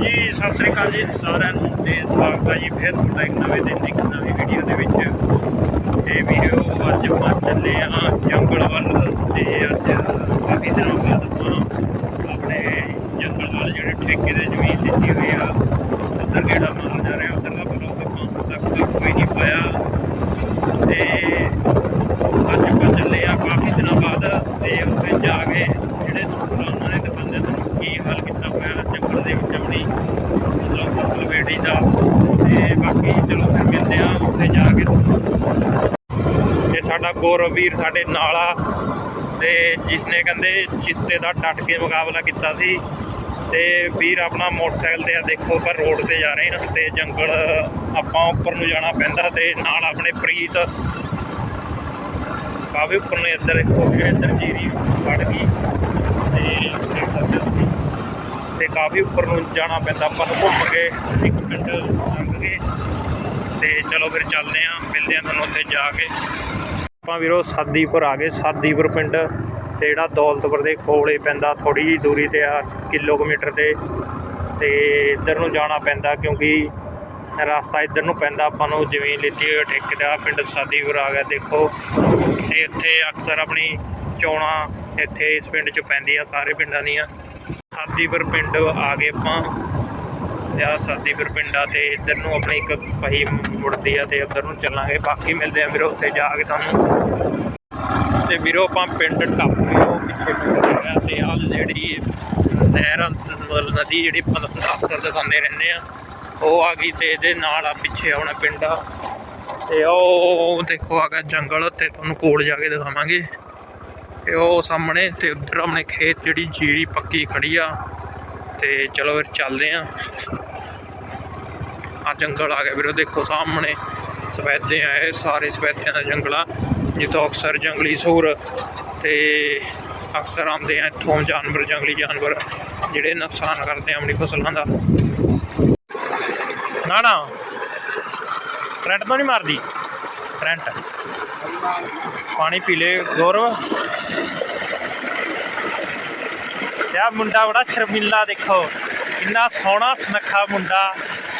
ਜੀ, ਸਤਿ ਸ੍ਰੀ ਅਕਾਲ ਜੀ ਸਾਰਿਆਂ ਨੂੰ ਤੇ ਸਵਾਗਤ ਹੈ ਜੀ ਫਿਰ ਤੁਹਾਡਾ ਇੱਕ ਨਵੇਂ ਦਿਨ ਦੀ ਇੱਕ ਨਵੀਂ ਵੀਡੀਓ ਦੇ ਵਿੱਚ। ਇਹ ਵੀਡੀਓ ਅੱਜ ਆਪਾਂ ਚੱਲੇ ਆ ਜੰਗਲ ਵੱਲ ਤੇ ਅੱਜ ਕਾਫੀ ਦਿਨਾਂ ਬਾਅਦ ਆਪਾਂ ਆਪਣੇ ਜੰਗਲ ਵੱਲ ਜਿਹੜੇ ਠੇਕੇ ਦੇ ਜ਼ਮੀਨ ਦਿੱਤੀ ਹੋਈ ਆ ਉੱਧਰ ਗੇੜਾ ਮਾਰਨ ਜਾ ਰਹੇ ਆ ਉੱਧਰ ਦਾ ਬਲੌਗ ਆਪਾਂ ਹੁਣ ਤੱਕ ਤਾਂ ਕੋਈ ਨਹੀਂ ਪਾਇਆ ਤੇ ਅੱਜ ਆਪਾਂ ਚੱਲੇ ਆ ਕਾਫੀ ਦਿਨਾਂ ਬਾਅਦ ਤੇ ਉੱਥੇ ਜਾ ਕੇ ਜਿਹੜੇ ਉਹਨਾਂ ਨੇ ਦਿਖਾਉਂਦੇ ਤੁਹਾਨੂੰ ਕੀ ਹਾਲ ਕੀਤਾ ਹੋਇਆ ਜੰਗਲ ਦੇ ਵਿੱਚ ਆਪਣੀ ਮਤਲਬ ਫਸਲ ਵੇੜੀ ਦਾ ਤੇ ਬਾਕੀ ਚਲੋ ਫਿਰ ਮਿਲਦੇ ਆ ਉੱਥੇ ਜਾ ਕੇ ਇਹ ਸਾਡਾ ਗੌਰਵ ਵੀਰ ਸਾਡੇ ਨਾਲ ਆ ਤੇ ਜਿਸ ਨੇ ਕਹਿੰਦੇ ਚਿੱਤੇ ਦਾ ਡਟ ਕੇ ਮੁਕਾਬਲਾ ਕੀਤਾ ਸੀ ਤੇ ਵੀਰ ਆਪਣਾ ਮੋਟਰਸਾਈਕਲ ਤੇ ਆ, ਦੇਖੋ ਪਰ ਰੋਡ ਤੇ ਜਾ ਰਹੇ ਹਾਂ ਤੇ ਜੰਗਲ ਆਪਾਂ ਉੱਪਰ ਨੂੰ ਜਾਣਾ ਪੈਂਦਾ ਤੇ ਨਾਲ ਆਪਣੇ ਪ੍ਰੀਤ ਕਾਫੀ ਉੱਪਰ ਨੂੰ ਇੱਧਰ ਦੇਖੋ ਇੱਧਰ ਜੀਰੀ ਵੜ ਗਈ ਤੇ ਤੇ ਕਾਫੀ ਉੱਪਰ ਨੂੰ ਜਾਣਾ ਪੈਂਦਾ, ਆਪਾਂ ਘੁੰਮ ਕੇ ਇੱਕ ਪਿੰਡ ਲੰਘ ਕੇ ਤੇ ਚਲੋ ਫਿਰ ਚੱਲਦੇ ਆਂ ਮਿਲਦੇ ਆਂ ਤੁਹਾਨੂੰ ਉੱਥੇ ਜਾ ਕੇ। ਆਪਾਂ ਵੀਰੋ ਸਾਦੀਪੁਰ ਆ ਗਏ। ਸਾਦੀਪੁਰ ਪਿੰਡ ਤੇ ਜਿਹੜਾ ਦੌਲਤਪੁਰ ਦੇ ਕੋਲੇ ਪੈਂਦਾ ਥੋੜੀ ਜਿਹੀ ਦੂਰੀ ਤੇ ਆ, ਕਿਲੋਮੀਟਰ ਤੇ। ਤੇ ਇੱਧਰ ਨੂੰ ਜਾਣਾ ਪੈਂਦਾ ਕਿਉਂਕਿ ਰਸਤਾ ਇੱਧਰ ਨੂੰ ਪੈਂਦਾ, ਆਪਾਂ ਨੂੰ ਜ਼ਮੀਨ ਲਿੱਤੀ ਹੋਈ ਹੈ ਠੇਕੇ ਦਾ ਪਿੰਡ ਸਾਦੀਪੁਰ ਆ ਗਿਆ। ਦੇਖੋ, ਤੇ ਇੱਥੇ ਅਕਸਰ ਆਪਣੀ ਚੋਣਾਂ ਇੱਥੇ ਇਸ ਪਿੰਡ 'ਚ ਪੈਂਦੀਆਂ, ਸਾਰੇ ਪਿੰਡਾਂ ਦੀਆਂ। ਸਾਦੀਪੁਰ ਪਿੰਡ ਆ ਗਏ ਆਪਾਂ। ਆ ਸਾਦੀਪੁਰ ਪਿੰਡ ਆ ਤੇ ਇੱਧਰ ਨੂੰ ਆਪਣੀ ਇੱਕ ਪਹੀ ਮੁੜਦੀ ਆ ਤੇ ਉੱਧਰ ਨੂੰ ਚੱਲਾਂਗੇ। ਬਾਕੀ ਮਿਲਦੇ ਆ ਵੀਰੋ, ਉੱਥੇ ਜਾ ਕੇ ਤੁਹਾਨੂੰ। ਤੇ ਵੀਰੋ, ਆਪਾਂ ਪਿੰਡ ਟੱਪ ਗਏ ਉਹ ਪਿੱਛੇ ਪਿੰਡ ਤੇ ਆ ਜਿਹੜੀ ਨਹਿਰ, ਮਤਲਬ ਨਦੀ ਜਿਹੜੀ ਅਕਸਰ ਦਿਖਾਉਂਦੇ ਰਹਿੰਦੇ ਆ, ਉਹ ਆ ਗਈ ਤੇ ਇਹਦੇ ਨਾਲ ਆ ਪਿੱਛੇ ਆਉਣਾ ਪਿੰਡ ਆ। ਤੇ ਉਹ ਦੇਖੋ, ਆ ਗਿਆ ਜੰਗਲ ਤੇ ਤੁਹਾਨੂੰ ਕੋਲ ਜਾ ਕੇ ਦਿਖਾਵਾਂਗੇ। ਤੇ ਉਹ ਸਾਹਮਣੇ ਤੇ ਉੱਧਰ ਆਪਣੇ ਖੇਤ ਜਿਹੜੀ ਜੀਰੀ ਪੱਕੀ ਖੜੀ ਆ। ਤੇ ਚਲੋ ਫਿਰ ਚੱਲਦੇ ਆ। ਆ ਜੰਗਲ ਆ ਗਿਆ ਵੀਰੋ, ਦੇਖੋ ਸਾਹਮਣੇ। ਸਫੈਦੇ ਆ ਇਹ, ਸਾਰੇ ਸਫੈਦਿਆਂ ਦਾ ਜੰਗਲ ਆ। ਜਿੱਥੋਂ ਅਕਸਰ ਜੰਗਲੀ ਸੂਰ ਤੇ ਅਕਸਰ ਆਉਂਦੇ ਆ, ਇੱਥੋਂ ਜਾਨਵਰ, ਜੰਗਲੀ ਜਾਨਵਰ, ਜਿਹੜੇ ਨੁਕਸਾਨ ਕਰਦੇ ਆ ਆਪਣੀ ਫਸਲਾਂ ਦਾ। ਨਾ ਨਾ। ਕਰੰਟ ਤਾਂ ਨਹੀਂ ਮਾਰਦੀ? ਕਰੰਟ। ਪਾਣੀ ਪੀ ਲੈ, ਗੌਰਵ। ਤੇ ਮੁੰਡਾ ਬੜਾ ਸ਼ਰਮਿੰਦਾ ਦੇਖੋ। ਇੰਨਾ ਸੋਹਣਾ ਸੁਨੱਖਾ ਮੁੰਡਾ।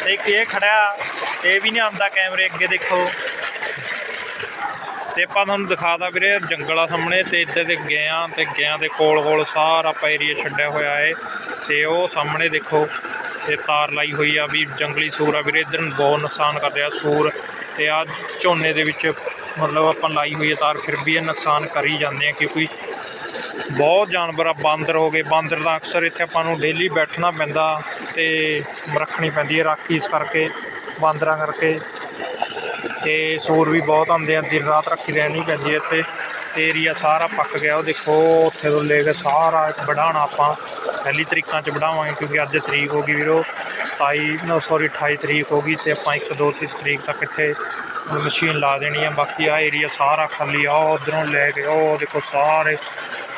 ਤੇ ਇੱਕ ਇਹ ਖੜਿਆ ਇਹ ਵੀ ਨਹੀਂ ਆਉਂਦਾ ਕੈਮਰੇ ਅੱਗੇ ਦੇਖੋ। ਤੇ ਆਪਾਂ ਤੁਹਾਨੂੰ ਦਿਖਾਦਾ ਵੀਰੇ, ਜੰਗਲ ਆ ਸਾਹਮਣੇ, ਤੇ ਇੱਧਰ ਦੇ ਗਿਆਂ ਆ, ਤੇ ਗਿਆਂ ਦੇ ਕੋਲ ਕੋਲ ਸਾਰਾ ਆਪਾਂ ਏਰੀਆ ਛੱਡਿਆ ਹੋਇਆ ਏ। ਤੇ ਉਹ ਸਾਹਮਣੇ ਦੇਖੋ, ਤੇ ਤਾਰ ਲਾਈ ਹੋਈ ਆ ਵੀ ਜੰਗਲੀ ਸੂਰ ਆ ਵੀਰੇ, ਇੱਧਰ ਨੂੰ ਬਹੁਤ ਨੁਕਸਾਨ ਕਰ ਰਿਹਾ ਸੂਰ। ਤੇ ਆ ਝੋਨੇ ਦੇ ਵਿੱਚ ਮਤਲਬ ਆਪਾਂ ਲਾਈ ਹੋਈ ਆ ਤਾਰ, ਫਿਰ ਵੀ ਇਹ ਨੁਕਸਾਨ ਕਰੀ ਜਾਂਦੇ ਆ, ਕਿਉਂਕਿ ਬਹੁਤ ਜਾਨਵਰ ਆ, ਬਾਂਦਰ ਹੋ ਗਏ। ਬਾਂਦਰ ਦਾ ਅਕਸਰ ਇੱਥੇ ਆਪਾਂ ਨੂੰ ਡੇਲੀ ਬੈਠਣਾ ਪੈਂਦਾ ਤੇ ਰੱਖਣੀ ਪੈਂਦੀ ਹੈ, ਰਾਖੀ ਇਸ ਕਰਕੇ, ਬਾਂਦਰਾਂ ਕਰਕੇ। ਤੇ ਸੂਰ ਵੀ ਬਹੁਤ ਆਉਂਦੇ ਆ, ਦਿਨ ਰਾਤ ਰੱਖੀ ਰਹਿਣੀ ਪੈਂਦੀ ਹੈ ਇੱਥੇ। ਤੇ ਏਰੀਆ ਸਾਰਾ ਪੱਕ ਗਿਆ, ਉਹ ਦੇਖੋ, ਉੱਥੇ ਤੋਂ ਲੈ ਕੇ ਸਾਰਾ ਵਢਾਉਣਾ ਆਪਾਂ ਪਹਿਲੀ ਤਰੀਕਾਂ 'ਚ ਵਢਾਵਾਂਗੇ, ਕਿਉਂਕਿ ਅੱਜ ਤਰੀਕ ਹੋ ਗਈ ਵੀਰੋ 27 ਨੋ ਸੌਰੀ 28 ਤਰੀਕ ਹੋ ਗਈ ਤੇ ਆਪਾਂ 1 2 3 ਤਰੀਕ ਤੱਕ ਇੱਥੇ ਮਸ਼ੀਨ ਲਾ ਦੇਣੀ ਆ। ਬਾਕੀ ਆ ਏਰੀਆ ਸਾਰਾ ਖਾਲੀ ਆ ਉਧਰੋਂ ਲੈ ਕੇ, ਉਹ ਦੇਖੋ, ਸਾਰੇ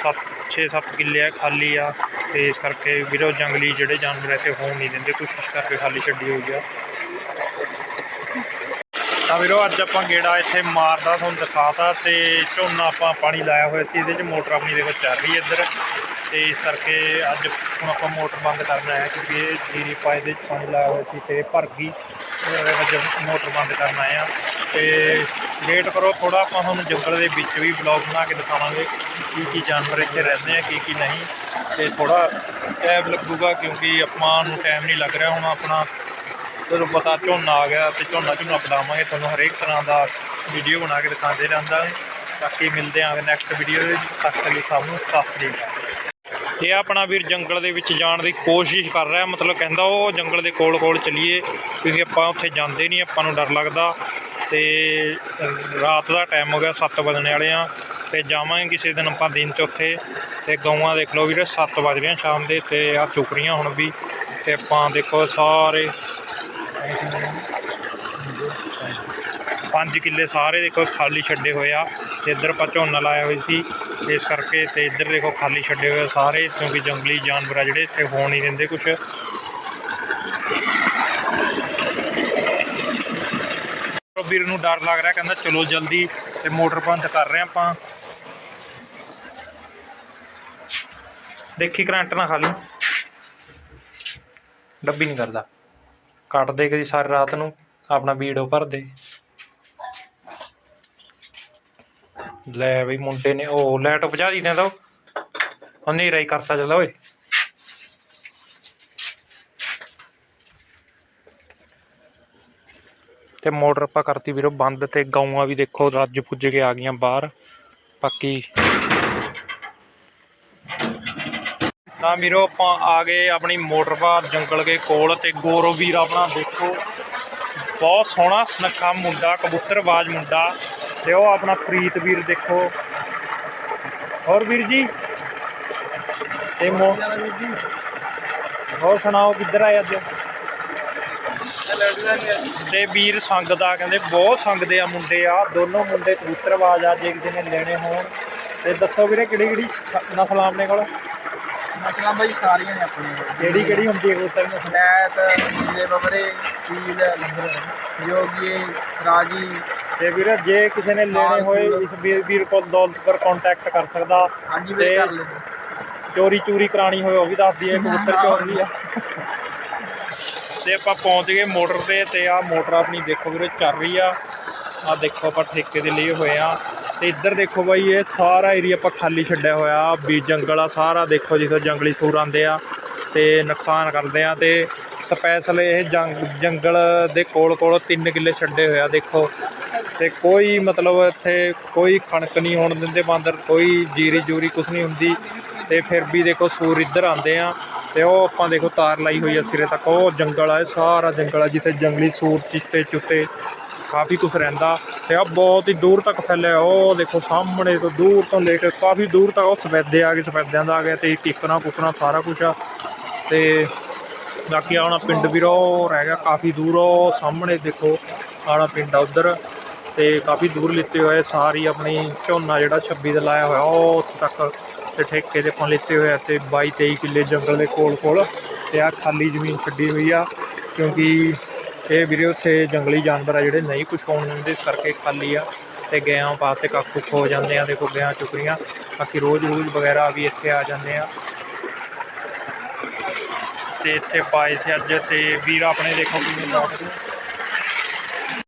7 6 7 ਕਿੱਲੇ ਆ ਖਾਲੀ ਆ, ਤੇ ਇਸ ਕਰਕੇ ਵੀਰੋ ਜੰਗਲੀ ਜਿਹੜੇ ਜਾਨਵਰ ਇੱਥੇ ਹੋਣ ਨਹੀਂ ਦਿੰਦੇ, ਕੋਸ਼ਿਸ਼ ਕਰਕੇ ਖਾਲੀ ਛੱਡੀ ਹੋਈ ਆ। ਤਾਂ ਵੀਰੋ ਅੱਜ ਆਪਾਂ ਗੇੜਾ ਇੱਥੇ ਮਾਰਦਾ, ਤੁਹਾਨੂੰ ਦਿਖਾਤਾ ਤੇ ਝੋਨਾ ਆਪਾਂ ਪਾਣੀ ਲਾਇਆ ਹੋਇਆ ਸੀ, ਇਹਦੇ 'ਚ ਮੋਟਰ ਆਪਣੀ ਦੇਖੋ ਚੱਲ ਰਹੀ ਹੈ ਇੱਧਰ। ਤੇ ਇਸ ਕਰਕੇ ਅੱਜ ਹੁਣ ਆਪਾਂ ਮੋਟਰ ਬੰਦ ਕਰਨਾ ਹੈ ਕਿਉਂਕਿ ਇਹ ਜੀਰੀ ਪਾਏ ਦੇ ਪਾਣੀ ਲਾਇਆ ਹੋਇਆ ਸੀ ਤੇ ਭਰ ਗਈ। ਤੇ ਅੱਜ ਮੋਟਰ ਬੰਦ ਕਰਨਾ ਆ। ਤੇ ਵੇਟ ਕਰੋ ਥੋੜਾ ਆਪਾਂ ਤੁਹਾਨੂੰ ਜੰਗਲ ਦੇ ਵਿੱਚ ਵੀ ਬਲੌਗ ਬਣਾ ਕੇ ਦਿਖਾਵਾਂਗੇ ਕੀ ਕੀ ਜਾਨਵਰ ਇੱਥੇ ਰਹਿੰਦੇ ਆ, ਕੀ ਕੀ ਨਹੀਂ। ਤੇ ਥੋੜਾ ਟਾਈਮ ਲੱਗੂਗਾ ਕਿਉਂਕਿ ਆਪਾਂ ਨੂੰ ਟਾਈਮ ਨਹੀਂ ਲੱਗ ਰਿਹਾ, ਹੁਣ ਆਪਣਾ ਤੁਹਾਨੂੰ ਪਤਾ ਝੋਨਾ ਆ ਗਿਆ ਤੇ ਝੋਨਾ ਝੋਨਾ ਪਲਾਵਾਂਗੇ ਤੁਹਾਨੂੰ ਹਰੇਕ ਤਰ੍ਹਾਂ ਦਾ ਵੀਡੀਓ ਬਣਾ ਕੇ ਦਿਖਾਉਂਦੇ ਰਹਿੰਦਾ। ਬਾਕੀ ਮਿਲਦੇ ਆਂ ਨੈਕਸਟ ਵੀਡੀਓ ਦੇ ਤੱਕ ਲਈ ਸਭ ਨੂੰ ਸਤਿ ਸ੍ਰੀ ਇਹ ਆਪਣਾ ਵੀਰ ਜੰਗਲ ਦੇ ਵਿੱਚ ਜਾਣ ਦੀ ਕੋਸ਼ਿਸ਼ ਕਰ ਰਿਹਾ, ਮਤਲਬ ਕਹਿੰਦਾ ਉਹ ਜੰਗਲ ਦੇ ਕੋਲ ਕੋਲ ਚਲੀਏ, ਕਿਉਂਕਿ ਆਪਾਂ ਉੱਥੇ ਜਾਂਦੇ ਨਹੀਂ, ਆਪਾਂ ਨੂੰ ਡਰ ਲੱਗਦਾ। ਤੇ ਰਾਤ ਦਾ ਟਾਈਮ ਹੋ ਗਿਆ 7 ਵਜਣੇ ਵਾਲੇ ਆ ਤੇ ਜਾਵਾਂਗੇ ਕਿਸੇ ਦਿਨ ਆਪਾਂ ਦਿਨ 'ਚ ਉੱਥੇ ਤੇ ਗਊਆਂ ਦੇਖ ਲਓ ਵੀਰੇ 7 ਵਜ ਰਹੇ ਆ ਸ਼ਾਮ ਦੇ ਤੇ ਆ ਚੁੱਕ ਰਹੀਆਂ ਹੁਣ ਵੀ ਤੇ ਆਪਾਂ ਦੇਖੋ ਸਾਰੇ ਪੰਜ ਕਿੱਲੇ ਸਾਰੇ ਦੇਖੋ ਖਾਲੀ ਛੱਡੇ ਹੋਏ ਆ ਤੇ ਇੱਧਰ ਆਪਾਂ ਝੋਨਾ ਲਾਇਆ ਹੋਈ ਸੀ, ਇਸ ਕਰਕੇ ਤੇ ਇੱਧਰ ਦੇਖੋ ਖਾਲੀ ਛੱਡੇ ਹੋਏ ਸਾਰੇ ਕਿਉਂਕਿ ਜੰਗਲੀ ਜਾਨਵਰ ਆ ਜਿਹੜੇ ਇੱਥੇ ਹੋਣ ਨਹੀਂ ਦਿੰਦੇ ਕੁਛ। ਵੀਰ ਨੂੰ ਡਰ ਲੱਗ ਰਿਹਾ, ਕਹਿੰਦਾ ਚਲੋ ਜਲਦੀ ਤੇ ਮੋਟਰ ਬੰਦ ਕਰ ਰਹੇ ਆਪਾਂ। ਦੇਖੀ ਕਰੰਟ ਨਾ ਖਾ ਲਈ। ਡੱਬੀ ਨਹੀਂ ਕਰਦਾ। ਕੱਟ ਦੇ ਕਦੀ ਸਾਰੀ ਰਾਤ ਨੂੰ, ਆਪਣਾ ਵੀਡੀਓ ਭਰਦੇ। ਲੈ ਬਈ ਮੁੰਡੇ ਨੇ, ਉਹ ਲੈਟ ਬੁਝਾ ਦੀ ਨੇ ਤਾਂ ਹਨੇਰਾ ਹੀ ਕਰਤਾ ਚੱਲਾ ਓਏ। ਤੇ ਮੋਟਰ ਆਪਾਂ ਕਰਤੀ ਵੀਰੋ ਬੰਦ ਤੇ ਗਾਵਾਂ ਵੀ ਦੇਖੋ ਰੱਜ ਪੁੱਜ ਕੇ ਆ ਗਈਆਂ ਬਾਹਰ। ਬਾਕੀ ਤਾਂ ਵੀਰੋ ਆਪਾਂ ਆ ਗਏ ਆਪਣੀ ਮੋਟਰ ਬਾਹਰ ਜੰਗਲ ਦੇ ਕੋਲ ਤੇ ਗੌਰਵ ਵੀਰ ਆਪਣਾ ਦੇਖੋ। ਬਹੁਤ ਸੋਹਣਾ ਸੁਨੱਖਾ ਮੁੰਡਾ ਕਬੂਤਰਬਾਜ਼ ਮੁੰਡਾ ਤੇ ਉਹ ਆਪਣਾ ਪ੍ਰੀਤ ਵੀਰ ਦੇਖੋ। ਹੋਰ ਵੀਰ ਜੀ? ਤੇ ਮੋ ਹੋਰ ਸੁਣਾਓ ਕਿੱਧਰ ਆਏ ਅੱਜ? ਤੇ ਵੀਰ ਸੰਗਦਾ ਕਹਿੰਦੇ ਬਹੁਤ ਸੰਗਦੇ ਆ ਮੁੰਡੇ ਆ ਦੋਨੋਂ ਮੁੰਡੇ ਕਬੂਤਰਬਾਜ਼ ਆ ਜੇ ਕਿਸੇ ਨੇ ਲੈਣੇ ਹੋਣ। ਤੇ ਦੱਸੋ ਵੀਰੇ ਕਿਹੜੀ ਕਿਹੜੀ ਨਸਲਾਂ ਆਪਣੇ ਕੋਲ? ਨਸਲਾਂ ਬਾਈ ਸਾਰੀਆਂ ਨੇ ਆਪਣੇ ਕੋਲ। ਕਿਹੜੀ ਕਿਹੜੀ ਹੁੰਦੀ ਹੈ ਕਬੂਤਰ ਨਸਲ? ਨੈਤ ਨੀਲੇ ਬਬਰੇ ਸੀਲ ਜੋਗੀ ਰਾਜੀ ਤੇ ਵੀਰ ਜੇ ਕਿਸੇ ਨੇ ਲੈਣੇ ਹੋਏ ਇਸ ਵੀਰ ਵੀਰ ਕੋਲ ਦੌਲਤ ਪਰ ਕੰਟੈਕਟ ਕਰ ਸਕਦਾ। ਹਾਂਜੀ ਵੀਰੇ ਕਰ ਲੈ ਚੋਰੀ ਚੂਰੀ ਕਰਾਣੀ ਹੋਵੇ ਉਹ ਵੀ ਦੱਸ ਦਈਏ ਕਬੂਤਰ ਚੋਰ ਆ? ਤੇ ਆਪਾਂ ਪਹੁੰਚ ਗਏ ਮੋਟਰ ਤੇ ਤੇ ਆ ਮੋਟਰ ਆਪਣੀ ਦੇਖੋ ਵੀਰੇ ਚੱਲ ਰਹੀ ਆ। ਆ ਦੇਖੋ ਆਪਾਂ ਠੇਕੇ ਦੇ ਲਈ ਹੋਏ ਆ। ਤੇ ਇੱਧਰ ਦੇਖੋ ਬਾਈ, ਇਹ ਸਾਰਾ ਏਰੀਆ ਆਪਾਂ ਖਾਲੀ ਛੱਡਿਆ ਹੋਇਆ। ਵੀ ਜੰਗਲ ਆ, ਸਾਰਾ ਦੇਖੋ ਜਿੱਥੇ ਜੰਗਲੀ ਸੂਰ ਆਉਂਦੇ ਆ ਤੇ ਨੁਕਸਾਨ ਕਰਦੇ ਆ। ਤੇ ਸਪੈਸ਼ਲ ਇਹ ਜੰਗ, ਜੰਗਲ ਦੇ ਕੋਲ ਕੋਲ 3 ਕਿੱਲੇ ਛੱਡੇ ਹੋਇਆ ਦੇਖੋ। ਤੇ ਕੋਈ ਮਤਲਬ ਇੱਥੇ ਕੋਈ ਖਣਕ ਨਹੀਂ ਹੋਣ ਦਿੰਦੇ, ਬਾਂਦਰ ਕੋਈ ਜੀਰੀ ਜੂਰੀ ਕੁਛ ਨਹੀਂ ਹੁੰਦੀ। ਤੇ ਫਿਰ ਵੀ ਦੇਖੋ ਸੂਰ ਇੱਧਰ ਆਉਂਦੇ ਆ। ਤੇ ਉਹ ਆਪਾਂ ਦੇਖੋ ਤਾਰ ਲਾਈ ਹੋਈ ਆ ਸਿਰੇ ਤੱਕ, ਉਹ ਜੰਗਲ ਆ, ਇਹ ਸਾਰਾ ਜੰਗਲ ਆ, ਜਿੱਥੇ ਜੰਗਲੀ ਸੂਰ ਚਿੱਤੇ ਚੁੱਤੇ ਕਾਫੀ ਕੁਛ ਰਹਿੰਦਾ ਤੇ ਆ ਬਹੁਤ ਹੀ ਦੂਰ ਤੱਕ ਫੈਲਿਆ ਉਹ ਦੇਖੋ ਸਾਹਮਣੇ ਤੋਂ ਦੂਰ ਤੋਂ ਲੈ ਕੇ ਕਾਫੀ ਦੂਰ ਤੱਕ, ਉਹ ਸਫੈਦੇ ਆ ਗਏ, ਸਫੈਦਿਆਂ ਦਾ ਆ ਗਿਆ ਤੇ ਟਿਕਣਾ ਕੁਕਣਾ ਸਾਰਾ ਕੁਝ ਆ ਤੇ ਬਾਕੀ ਆਉਣਾ ਪਿੰਡ ਵੀਰੋ ਰਹਿ ਗਿਆ ਕਾਫੀ ਦੂਰ, ਉਹ ਸਾਹਮਣੇ ਦੇਖੋ ਆਉਣਾ ਪਿੰਡ ਆ ਉਧਰ ਤੇ ਕਾਫੀ ਦੂਰ ਲਿੱਤੇ ਹੋਏ ਸਾਰੀ ਆਪਣੀ ਝੋਨਾ ਜਿਹੜਾ 26 ਦਾ ਲਾਇਆ ਹੋਇਆ, ਉਹ ਉੱਥੇ ਤੱਕ ਤੇ ਠੇਕੇ 'ਤੇ ਆਪਾਂ ਲਿੱਤੇ ਹੋਏ ਆ ਤੇ 22 23 ਕਿੱਲੇ ਜੰਗਲ ਦੇ ਕੋਲ ਕੋਲ ਤੇ ਆ ਖਾਲੀ ਜ਼ਮੀਨ ਛੱਡੀ ਹੋਈ ਆ, ਕਿਉਂਕਿ ਇਹ ਵੀਰੇ ਉੱਥੇ ਜੰਗਲੀ ਜਾਨਵਰ ਆ ਜਿਹੜੇ ਨਹੀਂ ਕੁਛ ਹੋਣ ਦਿੰਦੇ ਇਸ ਕਰਕੇ ਖਾਲੀ ਆ ਤੇ ਗਾਂ ਵਾਸਤੇ ਕੱਖ ਕੁੱਖ ਹੋ ਜਾਂਦੇ ਆ, ਦੇਖੋ ਗਾਂ ਚੁਕਰੀਆਂ ਬਾਕੀ ਰੋਜ਼ ਰੋਜ਼ ਵਗੈਰਾ ਵੀ ਇੱਥੇ ਆ ਜਾਂਦੇ ਆ। ਤੇ ਇੱਥੇ ਪਾਏ ਸੀ ਅੱਜ ਤੇ ਵੀਰ ਆਪਣੇ ਦੇਖੋ ਕਿਵੇਂ ਬੈਠ